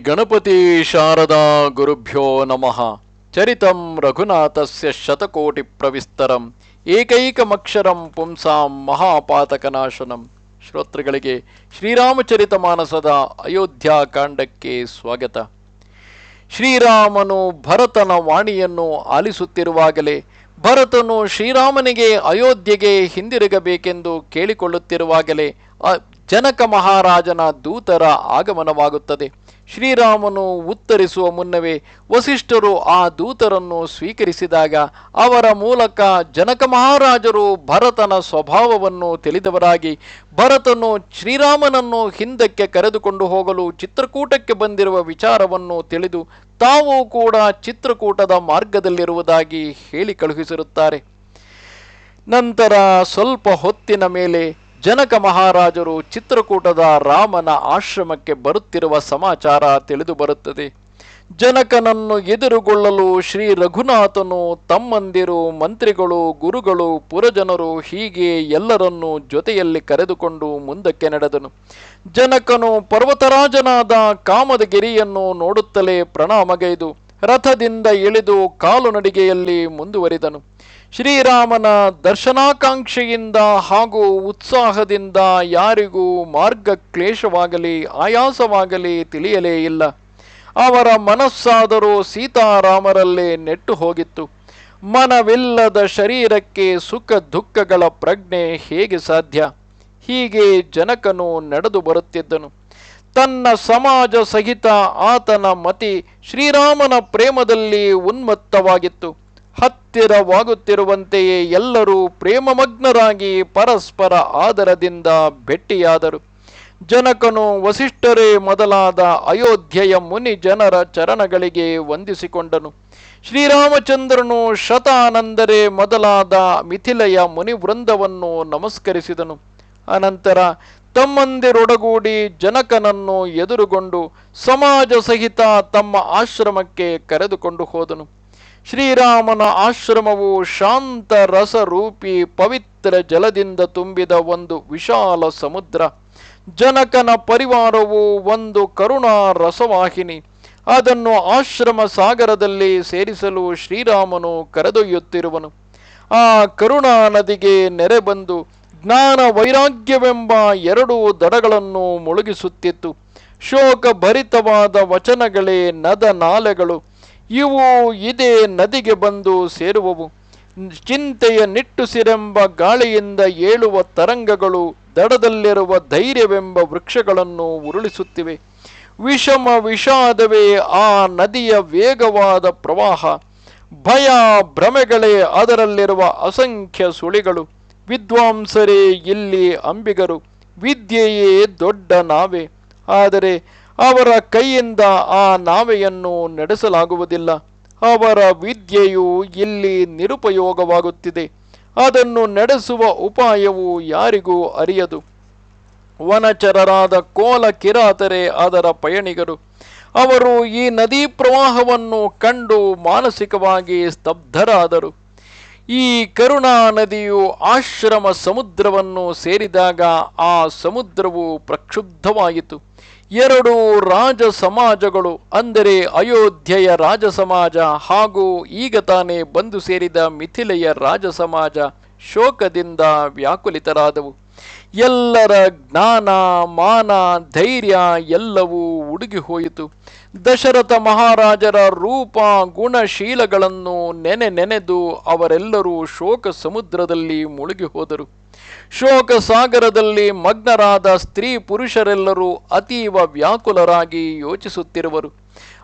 ಗಣಪತಿ ಶಾರದಾ ಗುರುಭ್ಯೋ ನಮಃ. ಚರಿತಂ ರಘುನಾಥಸ್ಯ ಶತಕೋಟಿ ಪ್ರವಿಸ್ತರಂ. ಏಕೈಕಮಕ್ಷರಂ ಪುಂಸಾಂ ಮಹಾಪಾತಕನಾಶನಂ. ಶ್ರೋತೃಗಳಿಗೆ ಶ್ರೀರಾಮಚರಿತ ಮಾನಸದ ಸ್ವಾಗತ. ಶ್ರೀರಾಮನು ಭರತನ ವಾಣಿಯನ್ನು ಆಲಿಸುತ್ತಿರುವಾಗಲೇ ಭರತನು ಶ್ರೀರಾಮನಿಗೆ ಅಯೋಧ್ಯೆಗೆ ಹಿಂದಿರುಗಬೇಕೆಂದು ಕೇಳಿಕೊಳ್ಳುತ್ತಿರುವಾಗಲೇ ಜನಕ ಮಹಾರಾಜನ ದೂತರ ಆಗಮನವಾಗುತ್ತದೆ. ಶ್ರೀರಾಮನು ಉತ್ತರಿಸುವ ಮುನ್ನವೇ ವಸಿಷ್ಠರು ಆ ದೂತರನ್ನು ಸ್ವೀಕರಿಸಿದಾಗ ಅವರ ಮೂಲಕ ಜನಕ ಮಹಾರಾಜರು ಭರತನ ಸ್ವಭಾವವನ್ನು ತಿಳಿದವರಾಗಿ ಭರತನು ಶ್ರೀರಾಮನನ್ನು ಹಿಂದಕ್ಕೆ ಕರೆದುಕೊಂಡು ಹೋಗಲು ಚಿತ್ರಕೂಟಕ್ಕೆ ಬಂದಿರುವ ವಿಚಾರವನ್ನು ತಿಳಿದು ತಾವು ಕೂಡ ಚಿತ್ರಕೂಟದ ಮಾರ್ಗದಲ್ಲಿರುವುದಾಗಿ ಹೇಳಿ ಕಳುಹಿಸಿರುತ್ತಾರೆ. ನಂತರ ಸ್ವಲ್ಪ ಹೊತ್ತಿನ ಮೇಲೆ ಜನಕ ಮಹಾರಾಜರು ಚಿತ್ರಕೂಟದ ರಾಮನ ಆಶ್ರಮಕ್ಕೆ ಬರುತ್ತಿರುವ ಸಮಾಚಾರ ತಿಳಿದು ಬರುತ್ತದೆ. ಜನಕನನ್ನು ಎದುರುಗೊಳ್ಳಲು ಶ್ರೀ ರಘುನಾಥನು ತಮ್ಮಂದಿರು, ಮಂತ್ರಿಗಳು, ಗುರುಗಳು, ಪುರಜನರು ಹೀಗೆ ಎಲ್ಲರನ್ನೂ ಜೊತೆಯಲ್ಲಿ ಕರೆದುಕೊಂಡು ಮುಂದಕ್ಕೆ ನಡೆದನು. ಜನಕನು ಪರ್ವತರಾಜನಾದ ಕಾಮದಗಿರಿಯನ್ನು ನೋಡುತ್ತಲೇ ಪ್ರಣಾಮಗೈದು. ರಥದಿಂದ ಇಳಿದು ಕಾಲು ನಡಿಗೆಯಲ್ಲಿ ಮುಂದುವರಿದನು. ಶ್ರೀರಾಮನ ದರ್ಶನಾಕಾಂಕ್ಷೆಯಿಂದ ಹಾಗೂ ಉತ್ಸಾಹದಿಂದ ಯಾರಿಗೂ ಮಾರ್ಗ ಕ್ಲೇಶವಾಗಲಿ ಆಯಾಸವಾಗಲಿ ತಿಳಿಯಲೇ ಇಲ್ಲ. ಅವರ ಮನಸ್ಸಾದರೂ ಸೀತಾರಾಮರಲ್ಲೇ ನೆಟ್ಟು ಹೋಗಿತ್ತು. ಮನವಿಲ್ಲದ ಶರೀರಕ್ಕೆ ಸುಖ ದುಃಖಗಳ ಪ್ರಜ್ಞೆ ಹೇಗೆ ಸಾಧ್ಯ? ಹೀಗೆ ಜನಕನು ನಡೆದು ಬರುತ್ತಿದ್ದನು. ತನ್ನ ಸಮಾಜ ಸಹಿತ ಆತನ ಮತಿ ಶ್ರೀರಾಮನ ಪ್ರೇಮದಲ್ಲಿ ಉನ್ಮತ್ತವಾಗಿತ್ತು. ಹತ್ತಿರವಾಗುತ್ತಿರುವಂತೆಯೇ ಎಲ್ಲರೂ ಪ್ರೇಮಮಗ್ನರಾಗಿ ಪರಸ್ಪರ ಆದರದಿಂದ ಭೆಟ್ಟಿಯಾದರು ಜನಕನು ವಸಿಷ್ಠರೇ ಮೊದಲಾದ ಅಯೋಧ್ಯೆಯ ಮುನಿ ಜನರ ಚರಣಗಳಿಗೆ ವಂದಿಸಿಕೊಂಡನು. ಶ್ರೀರಾಮಚಂದ್ರನು ಶತಾನಂದರೇ ಮೊದಲಾದ ಮಿಥಿಲೆಯ ಮುನಿವೃಂದವನ್ನು ನಮಸ್ಕರಿಸಿದನು. ಅನಂತರ ತಮ್ಮಂದಿರೊಡಗೂಡಿ ಜನಕನನ್ನು ಎದುರುಗೊಂಡು ಸಮಾಜ ಸಹಿತ ತಮ್ಮ ಆಶ್ರಮಕ್ಕೆ ಕರೆದುಕೊಂಡು ಹೋದನು. ಶ್ರೀರಾಮನ ಆಶ್ರಮವು ಶಾಂತ ರಸರೂಪಿ ಪವಿತ್ರ ಜಲದಿಂದ ತುಂಬಿದ ಒಂದು ವಿಶಾಲ ಸಮುದ್ರ. ಜನಕನ ಪರಿವಾರವು ಒಂದು ಕರುಣಾ ರಸವಾಹಿನಿ. ಅದನ್ನು ಆಶ್ರಮ ಸಾಗರದಲ್ಲಿ ಸೇರಿಸಲು ಶ್ರೀರಾಮನು ಕರೆದೊಯ್ಯುತ್ತಿರುವನು. ಆ ಕರುಣಾ ನದಿಗೆ ನೆರೆ ಬಂದು ಜ್ಞಾನ ವೈರಾಗ್ಯವೆಂಬ ಎರಡು ದಡಗಳನ್ನು ಮುಳುಗಿಸುತ್ತಿತ್ತು. ಶೋಕ ಭರಿತವಾದ ವಚನಗಳೇ ನದ ನಾಲೆಗಳು. ಇವು ಇದೇ ನದಿಗೆ ಬಂದು ಸೇರುವವು. ಚಿಂತೆಯ ನಿಟ್ಟುಸಿರೆಂಬ ಗಾಳಿಯಿಂದ ಏಳುವ ತರಂಗಗಳು ದಡದಲ್ಲಿರುವ ಧೈರ್ಯವೆಂಬ ವೃಕ್ಷಗಳನ್ನು ಉರುಳಿಸುತ್ತಿವೆ. ವಿಷಮ ವಿಷಾದವೇ ಆ ನದಿಯ ವೇಗವಾದ ಪ್ರವಾಹ. ಭಯ ಭ್ರಮೆಗಳೇ ಅದರಲ್ಲಿರುವ ಅಸಂಖ್ಯ ಸುಳಿಗಳು. ವಿದ್ವಾಂಸರೇ, ಇಲ್ಲಿ ಅಂಬಿಗರು, ವಿದ್ಯೆಯೇ ದೊಡ್ಡ ನಾವೆ. ಆದರೆ ಅವರ ಕೈಯಿಂದ ಆ ನಾವೆಯನ್ನು ನಡೆಸಲಾಗುವುದಿಲ್ಲ. ಅವರ ವಿದ್ಯೆಯು ಇಲ್ಲಿ ನಿರುಪಯೋಗವಾಗುತ್ತಿದೆ. ಅದನ್ನು ನಡೆಸುವ ಉಪಾಯವು ಯಾರಿಗೂ ಅರಿಯದು. ವನಚರರಾದ ಕೋಲ ಕಿರಾತರೆ ಅದರ ಪಯಣಿಗರು. ಅವರು ಈ ನದಿ ಪ್ರವಾಹವನ್ನು ಕಂಡು ಮಾನಸಿಕವಾಗಿ ಸ್ತಬ್ಧರಾದರು. ಈ ಕರುಣಾ ನದಿಯು ಆಶ್ರಮ ಸಮುದ್ರವನ್ನು ಸೇರಿದಾಗ ಆ ಸಮುದ್ರವು ಪ್ರಕ್ಷುಬ್ಧವಾಯಿತು. ಎರಡು ರಾಜ ಸಮಾಜಗಳು, ಅಂದರೆ ಅಯೋಧ್ಯೆಯ ರಾಜ ಸಮಾಜ ಹಾಗೂ ಈಗ ತಾನೇ ಬಂದು ಸೇರಿದ ಮಿಥಿಲೆಯ ರಾಜ ಸಮಾಜ ಶೋಕದಿಂದ ವ್ಯಾಕುಲಿತರಾದವು. ಎಲ್ಲರ ಜ್ಞಾನ, ಮಾನ, ಧೈರ್ಯ ಎಲ್ಲವೂ ಉಡುಗಿ ಹೋಯಿತು. ದಶರಥ ಮಹಾರಾಜರ ರೂಪ, ಗುಣಶೀಲಗಳನ್ನು ನೆನೆ ನೆನೆದು ಅವರೆಲ್ಲರೂ ಶೋಕ ಸಮುದ್ರದಲ್ಲಿ ಮುಳುಗಿ ಹೋದರು. ಶೋಕ ಸಾಗರದಲ್ಲಿ ಮಗ್ನರಾದ ಸ್ತ್ರೀ ಪುರುಷರೆಲ್ಲರೂ ಅತೀವ ವ್ಯಾಕುಲರಾಗಿ ಯೋಚಿಸುತ್ತಿರುವರು.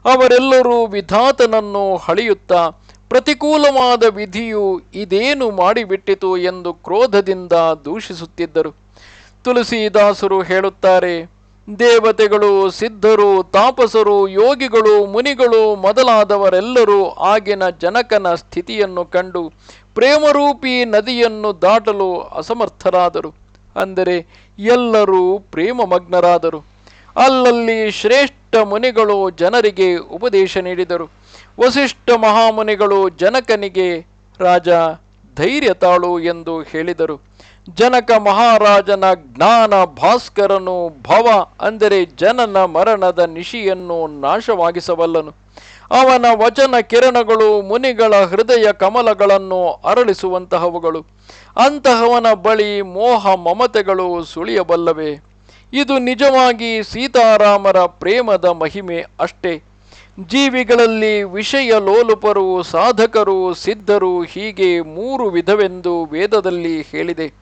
ಅವರೆಲ್ಲರೂ ವಿಧಾತನನ್ನು ಹಳೆಯುತ್ತಾ ಪ್ರತಿಕೂಲವಾದ ವಿಧಿಯು ಇದೇನು ಮಾಡಿಬಿಟ್ಟಿತು ಎಂದು ಕ್ರೋಧದಿಂದ ದೂಷಿಸುತ್ತಿದ್ದರು. ತುಳಸಿದಾಸರು ಹೇಳುತ್ತಾರೆ, ದೇವತೆಗಳು ಸಿದ್ಧರು, ತಾಪಸರು, ಯೋಗಿಗಳು, ಮುನಿಗಳು ಮೊದಲಾದವರೆಲ್ಲರೂ ಆಗಿನ ಜನಕನ ಸ್ಥಿತಿಯನ್ನು ಕಂಡು ಪ್ರೇಮರೂಪಿ ನದಿಯನ್ನು ದಾಟಲು ಅಸಮರ್ಥರಾದರು. ಅಂದರೆ ಎಲ್ಲರೂ ಪ್ರೇಮಮಗ್ನರಾದರು. ಅಲ್ಲಲ್ಲಿ ಶ್ರೇಷ್ಠ ಮುನಿಗಳು ಜನರಿಗೆ ಉಪದೇಶ ನೀಡಿದರು. ವಸಿಷ್ಠ ಮಹಾಮುನಿಗಳು ಜನಕನಿಗೆ, ರಾಜ, ಧೈರ್ಯ ತಾಳು ಎಂದು ಹೇಳಿದರು. ಜನಕ ಮಹಾರಾಜನ ಜ್ಞಾನ ಭಾಸ್ಕರನು ಭವ ಅಂದರೆ ಜನನ ಮರಣದ ನಿಶಿಯನ್ನು ನಾಶವಾಗಿಸಬಲ್ಲನು. ಅವನ ವಚನ ಕಿರಣಗಳು ಮುನಿಗಳ ಹೃದಯ ಕಮಲಗಳನ್ನು ಅರಳಿಸುವಂತಹವುಗಳು. ಅಂತಹವನ ಬಳಿ ಮೋಹ ಮಮತೆಗಳು ಸುಳಿಯಬಲ್ಲವೆ. ಇದು ನಿಜವಾಗಿ ಸೀತಾರಾಮರ ಪ್ರೇಮದ ಮಹಿಮೆ ಅಷ್ಟೇ. ಜೀವಿಗಳಲ್ಲಿ ವಿಷಯ ಲೋಲುಪರು, ಸಾಧಕರು, ಸಿದ್ಧರು ಹೀಗೆ ಮೂರು ವಿಧವೆಂದು ವೇದದಲ್ಲಿ ಹೇಳಿದೆ.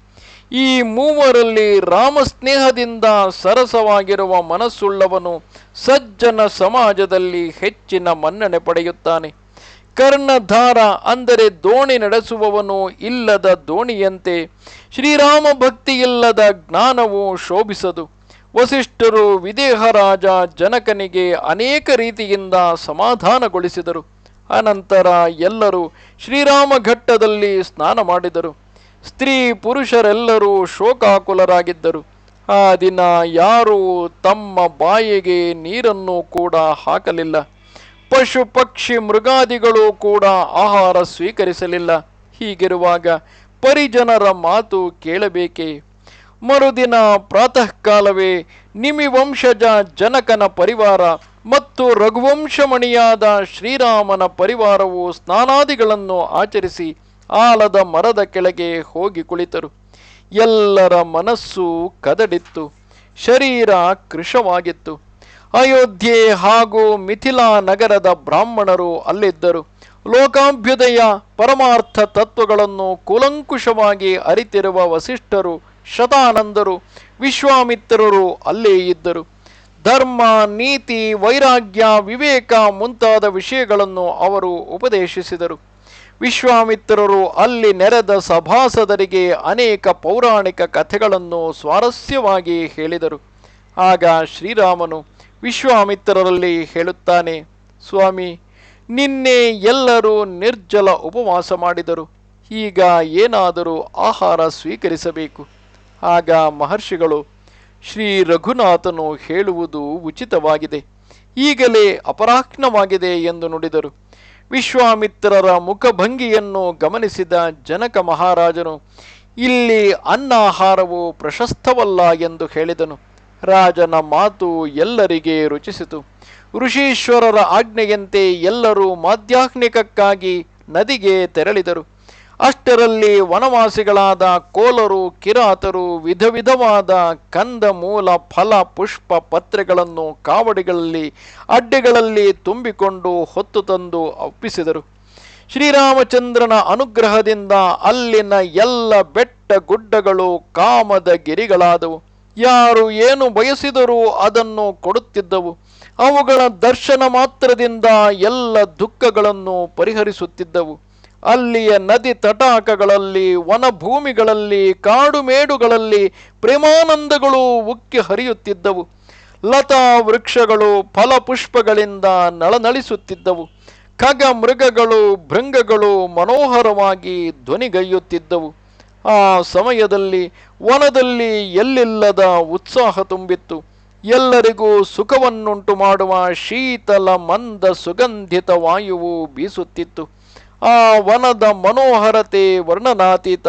ಈ ಮೂವರಲ್ಲಿ ರಾಮಸ್ನೇಹದಿಂದ ಸರಸವಾಗಿರುವ ಮನಸ್ಸುಳ್ಳವನು ಸಜ್ಜನ ಸಮಾಜದಲ್ಲಿ ಹೆಚ್ಚಿನ ಮನ್ನಣೆ ಪಡೆಯುತ್ತಾನೆ. ಕರ್ಣಧಾರ ಅಂದರೆ ದೋಣಿ ನಡೆಸುವವನು ಇಲ್ಲದ ದೋಣಿಯಂತೆ ಶ್ರೀರಾಮ ಭಕ್ತಿಯಿಲ್ಲದ ಜ್ಞಾನವು ಶೋಭಿಸದು. ವಸಿಷ್ಠರು ವಿದೇಹರಾಜ ಜನಕನಿಗೆ ಅನೇಕ ರೀತಿಯಿಂದ ಸಮಾಧಾನಗೊಳಿಸಿದರು. ಅನಂತರ ಎಲ್ಲರೂ ಶ್ರೀರಾಮ ಘಟ್ಟದಲ್ಲಿ ಸ್ನಾನ ಮಾಡಿದರು. ಸ್ತ್ರೀ ಪುರುಷರೆಲ್ಲರೂ ಶೋಕಾಕುಲರಾಗಿದ್ದರು. ಆ ದಿನ ಯಾರೂ ತಮ್ಮ ಬಾಯಿಗೆ ನೀರನ್ನು ಕೂಡ ಹಾಕಲಿಲ್ಲ. ಪಶು ಪಕ್ಷಿ ಮೃಗಾದಿಗಳು ಕೂಡ ಆಹಾರ ಸ್ವೀಕರಿಸಲಿಲ್ಲ. ಹೀಗಿರುವಾಗ ಪರಿಜನರ ಮಾತು ಕೇಳಬೇಕೇ? ಮರುದಿನ ಪ್ರಾತಃ ಕಾಲವೇ ನಿಮಿವಂಶಜ ಜನಕನ ಪರಿವಾರ ಮತ್ತು ರಘುವಂಶಮಣಿಯಾದ ಶ್ರೀರಾಮನ ಪರಿವಾರವು ಸ್ನಾನಾದಿಗಳನ್ನು ಆಚರಿಸಿ ಆಲದ ಮರದ ಕೆಳಗೆ ಹೋಗಿ ಕುಳಿತರು. ಎಲ್ಲರ ಮನಸ್ಸು ಕದಡಿತ್ತು. ಶರೀರ ಕೃಶವಾಗಿತ್ತು. ಅಯೋಧ್ಯೆ ಹಾಗೂ ಮಿಥಿಲಾ ನಗರದ ಬ್ರಾಹ್ಮಣರು ಅಲ್ಲಿದ್ದರು. ಲೋಕಾಭ್ಯುದಯ, ಪರಮಾರ್ಥ ತತ್ವಗಳನ್ನು ಕೂಲಂಕುಷವಾಗಿ ಅರಿತಿರುವ ವಸಿಷ್ಠರು ಶತಾನಂದರು, ವಿಶ್ವಾಮಿತ್ರರು ಅಲ್ಲೇ ಇದ್ದರು. ಧರ್ಮ, ನೀತಿ, ವೈರಾಗ್ಯ, ವಿವೇಕ ಮುಂತಾದ ವಿಷಯಗಳನ್ನು ಅವರು ಉಪದೇಶಿಸಿದರು. ವಿಶ್ವಾಮಿತ್ರರು ಅಲ್ಲಿ ನೆರೆದ ಸಭಾಸದರಿಗೆ ಅನೇಕ ಪೌರಾಣಿಕ ಕಥೆಗಳನ್ನು ಸ್ವಾರಸ್ಯವಾಗಿ ಹೇಳಿದರು. ಆಗ ಶ್ರೀರಾಮನು ವಿಶ್ವಾಮಿತ್ರರಲ್ಲಿ ಹೇಳುತ್ತಾನೆ, ಸ್ವಾಮಿ, ನಿನ್ನೆ ಎಲ್ಲರೂ ನಿರ್ಜಲ ಉಪವಾಸ ಮಾಡಿದರು. ಈಗ ಏನಾದರೂ ಆಹಾರ ಸ್ವೀಕರಿಸಬೇಕು. ಆಗ ಮಹರ್ಷಿಗಳು ಶ್ರೀ ರಘುನಾಥನು ಹೇಳುವುದು ಉಚಿತವಾಗಿದೆ. ಈಗಲೇ ಅಪರಾಹ್ನವಾಗಿದೆ ಎಂದು ನುಡಿದರು. ವಿಶ್ವಾಮಿತ್ರರ ಮುಖಭಂಗಿಯನ್ನು ಗಮನಿಸಿದ ಜನಕ ಮಹಾರಾಜನು, ಇಲ್ಲಿ ಅನ್ನಾಹಾರವು ಪ್ರಶಸ್ತವಲ್ಲ ಎಂದು ಹೇಳಿದನು. ರಾಜನ ಮಾತು ಎಲ್ಲರಿಗೆ ರುಚಿಸಿತು. ಋಷೀಶ್ವರರ ಆಜ್ಞೆಯಂತೆ ಎಲ್ಲರೂ ಮಾಧ್ಯಾಹ್ನಿಕಕ್ಕಾಗಿ ನದಿಗೆ ತೆರಳಿದರು. ಅಷ್ಟರಲ್ಲಿ ವನವಾಸಿಗಳಾದ ಕೋಲರು, ಕಿರಾತರು, ವಿಧ ವಿಧವಾದ ಕಂದ, ಮೂಲ, ಫಲ, ಪುಷ್ಪ ಪತ್ರೆಗಳನ್ನು ಕಾವಡಿಗಳಲ್ಲಿ, ಅಡ್ಡೆಗಳಲ್ಲಿ ತುಂಬಿಕೊಂಡು ಹೊತ್ತು ತಂದು ಒಪ್ಪಿಸಿದರು. ಶ್ರೀರಾಮಚಂದ್ರನ ಅನುಗ್ರಹದಿಂದ ಅಲ್ಲಿನ ಎಲ್ಲ ಬೆಟ್ಟ ಗುಡ್ಡಗಳು ಕಾಮದ ಗಿರಿಗಳಾದವು. ಯಾರು ಏನು ಬಯಸಿದರೂ ಅದನ್ನು ಕೊಡುತ್ತಿದ್ದವು. ಅವುಗಳ ದರ್ಶನ ಮಾತ್ರದಿಂದ ಎಲ್ಲ ದುಃಖಗಳನ್ನು ಪರಿಹರಿಸುತ್ತಿದ್ದವು. ಅಲ್ಲಿಯ ನದಿ ತಟಾಕಗಳಲ್ಲಿ, ವನಭೂಮಿಗಳಲ್ಲಿ ಕಾಡು ಮೇಡುಗಳಲ್ಲಿ ಪ್ರೇಮಾನಂದಗಳು ಉಕ್ಕಿ ಹರಿಯುತ್ತಿದ್ದವು. ಲತಾ ವೃಕ್ಷಗಳು ಫಲಪುಷ್ಪಗಳಿಂದ ನಳನಳಿಸುತ್ತಿದ್ದವು. ಖಗ ಮೃಗಗಳು ಭೃಂಗಗಳು ಮನೋಹರವಾಗಿ ಧ್ವನಿಗೈಯುತ್ತಿದ್ದವು. ಆ ಸಮಯದಲ್ಲಿ ವನದಲ್ಲಿ ಎಲ್ಲಿಲ್ಲದ ಉತ್ಸಾಹ ತುಂಬಿತ್ತು. ಎಲ್ಲರಿಗೂ ಸುಖವನ್ನುಂಟು ಮಾಡುವ ಶೀತಲ ಮಂದ ಸುಗಂಧಿತ ವಾಯುವು ಬೀಸುತ್ತಿತ್ತು. ಆ ವನದ ಮನೋಹರತೆ ವರ್ಣನಾತೀತ.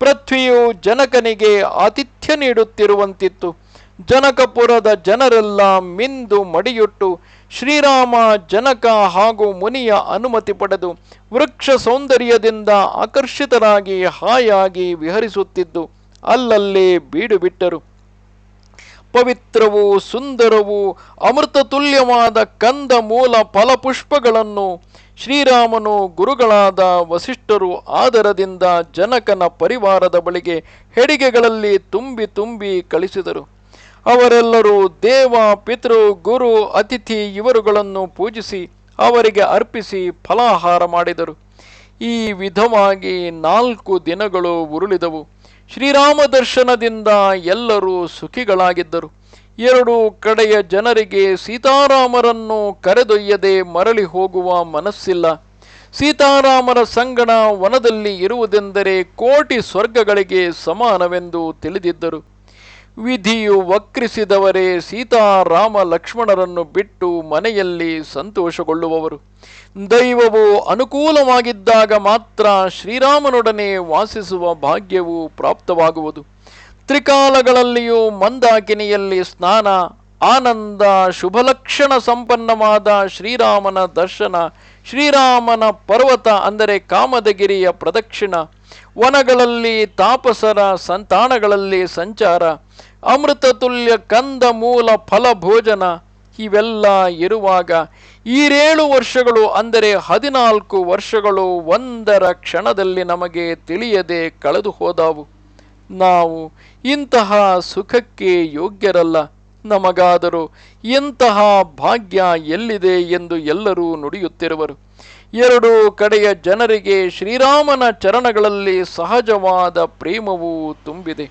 ಪೃಥ್ವಿಯು ಜನಕನಿಗೆ ಆತಿಥ್ಯ ನೀಡುತ್ತಿರುವಂತಿತ್ತು. ಜನಕಪುರದ ಜನರೆಲ್ಲ ಮಿಂದು ಮಡಿಯುಟ್ಟು ಶ್ರೀರಾಮ, ಜನಕ ಹಾಗೂ ಮುನಿಯ ಅನುಮತಿ ಪಡೆದು ವೃಕ್ಷ ಸೌಂದರ್ಯದಿಂದ ಆಕರ್ಷಿತರಾಗಿ ಹಾಯಾಗಿ ವಿಹರಿಸುತ್ತಿದ್ದು, ಅಲ್ಲಲ್ಲೇ ಬೀಡು ಬಿಟ್ಟರು ಪವಿತ್ರವೂ ಸುಂದರವೂ ಅಮೃತ ತುಲ್ಯವಾದ ಕಂದ ಮೂಲ ಫಲಪುಷ್ಪಗಳನ್ನು ಶ್ರೀರಾಮನು ಗುರುಗಳಾದ ವಸಿಷ್ಠರು ಆದರದಿಂದ ಜನಕನ ಪರಿವಾರದ ಬಳಿಗೆ ಹೆಡಿಗೆಗಳಲ್ಲಿ ತುಂಬಿ ತುಂಬಿ ಕಳಿಸಿದರು. ಅವರೆಲ್ಲರೂ ದೇವ, ಪಿತೃ, ಗುರು, ಅತಿಥಿ ಇವರುಗಳನ್ನು ಪೂಜಿಸಿ ಅವರಿಗೆ ಅರ್ಪಿಸಿ ಫಲಾಹಾರ ಮಾಡಿದರು. ಈ ವಿಧವಾಗಿ ನಾಲ್ಕು ದಿನಗಳು ಉರುಳಿದವು. ಶ್ರೀರಾಮ ದರ್ಶನದಿಂದ ಎಲ್ಲರೂ ಸುಖಿಗಳಾಗಿದ್ದರು. ಎರಡು ಕಡೆಯ ಜನರಿಗೆ ಸೀತಾರಾಮರನ್ನು ಕರೆದೊಯ್ಯದೆ ಮರಳಿ ಹೋಗುವ ಮನಸ್ಸಿಲ್ಲ. ಸೀತಾರಾಮರ ಸಂಗಣ ವನದಲ್ಲಿ ಇರುವುದೆಂದರೆ ಕೋಟಿ ಸ್ವರ್ಗಗಳಿಗೆ ಸಮಾನವೆಂದು ತಿಳಿದಿದ್ದರು. ವಿಧಿಯು ವಕ್ರಿಸಿದವರೇ ಸೀತಾರಾಮ ಲಕ್ಷ್ಮಣರನ್ನು ಬಿಟ್ಟು ಮನೆಯಲ್ಲಿ ಸಂತೋಷಗೊಳ್ಳುವವರು. ದೈವವು ಅನುಕೂಲವಾಗಿದ್ದಾಗ ಮಾತ್ರ ಶ್ರೀರಾಮನೊಡನೆ ವಾಸಿಸುವ ಭಾಗ್ಯವು ಪ್ರಾಪ್ತವಾಗುವುದು. ತ್ರಿಕಾಲಗಳಲ್ಲಿಯೂ ಮಂದಾಕಿನಿಯಲ್ಲಿ ಸ್ನಾನ ಆನಂದ, ಶುಭಲಕ್ಷಣ ಸಂಪನ್ನವಾದ ಶ್ರೀರಾಮನ ದರ್ಶನ, ಶ್ರೀರಾಮನ ಪರ್ವತ ಅಂದರೆ ಕಾಮದಗಿರಿಯ ಪ್ರದಕ್ಷಿಣ, ವನಗಳಲ್ಲಿ ತಾಪಸರ ಸಂತಾನಗಳಲ್ಲಿ ಸಂಚಾರ, ಅಮೃತ ತುಲ್ಯ ಕಂದ ಮೂಲ ಫಲ ಭೋಜನ, ಇವೆಲ್ಲ ಇರುವಾಗ ಈರೇಳು ವರ್ಷಗಳು ಅಂದರೆ ಹದಿನಾಲ್ಕು ವರ್ಷಗಳು ಒಂದರ ಕ್ಷಣದಲ್ಲಿ ನಮಗೆ ತಿಳಿಯದೆ ಕಳೆದು ಹೋದವು ನಾವು ಇಂತಹ ಸುಖಕ್ಕೆ ಯೋಗ್ಯರಲ್ಲ. ನಮಗಾದರೂ ಇಂತಹ ಭಾಗ್ಯ ಎಲ್ಲಿದೆ ಎಂದು ಎಲ್ಲರೂ ನುಡಿಯುತ್ತಿರುವರು. ಎರಡು ಕಡೆಯ ಜನರಿಗೆ ಶ್ರೀರಾಮನ ಚರಣಗಳಲ್ಲಿ ಸಹಜವಾದ ಪ್ರೇಮವೂ ತುಂಬಿದೆ.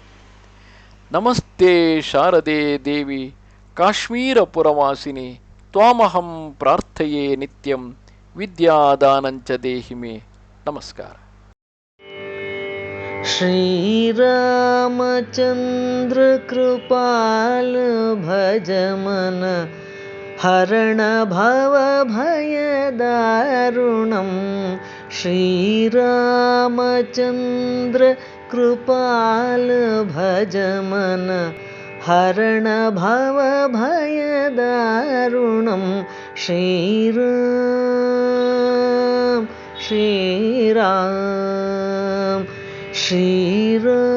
ನಮಸ್ತೆ ಶಾರದೆ ದೇವಿ ಕಾಶ್ಮೀರ ಪುರವಾಸಿನಿ ತ್ವಾಮಹಂ ಪ್ರಾರ್ಥಯೇ ನಿತ್ಯಂ, ವಿದ್ಯಾದಾನಂಚ ದೇಹಿಮೆ. ನಮಸ್ಕಾರ. श्रीरामचन्द्रकृपाल भज मनः हरणभवभयद ऋणं श्रीरामचन्द्र कृपाल भजम हरणभवभयद ऋणं श्रीरु श्रीरा श्रीराम